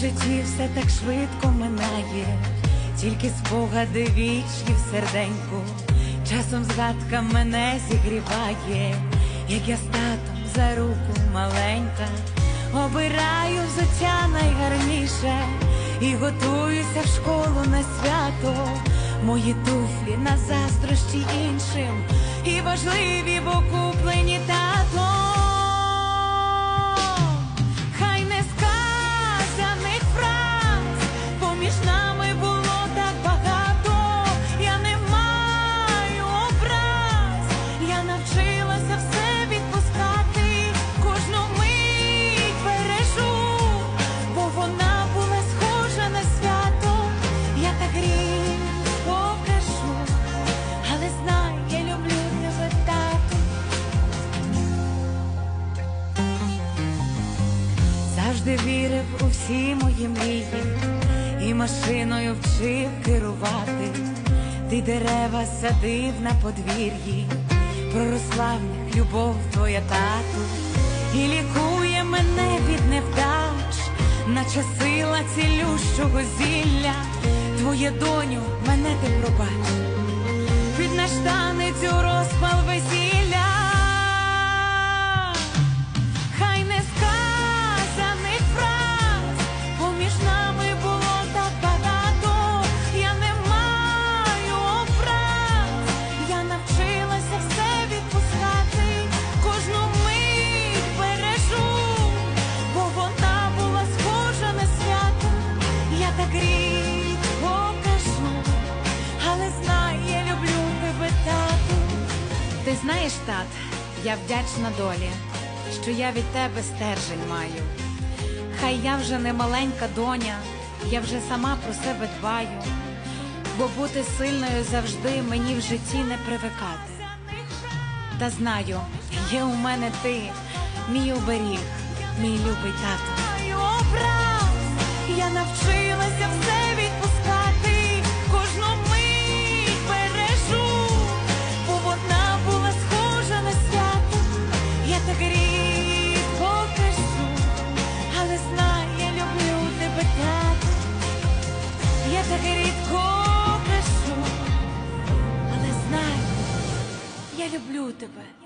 житті все так швидко минає, тільки спогади вічні в серденьку, часом згадка мене зігріває, як я з татом за руку маленька, обираю взуття найгарніше і готуюся в школу на свято. Мої туфлі на заздрощі іншим, і важливі, бо куплені татом. Вірив у всі мої мрії, і машиною вчив керувати. Ти дерева садив на подвір'ї, проросла в них любов твоя тату, і лікує мене від невдач, наче сила цілющого зілля. Твоє доню, мене ти пробач, під наш Знаєш, тат, я вдячна долі, що я від тебе стержень маю. Хай я вже не маленька доня, я вже сама про себе дбаю, бо бути сильною завжди мені в житті не привикати. Та знаю, є у мене ти, мій оберіг, мій любий тато. Я навчилася все люблю тебе.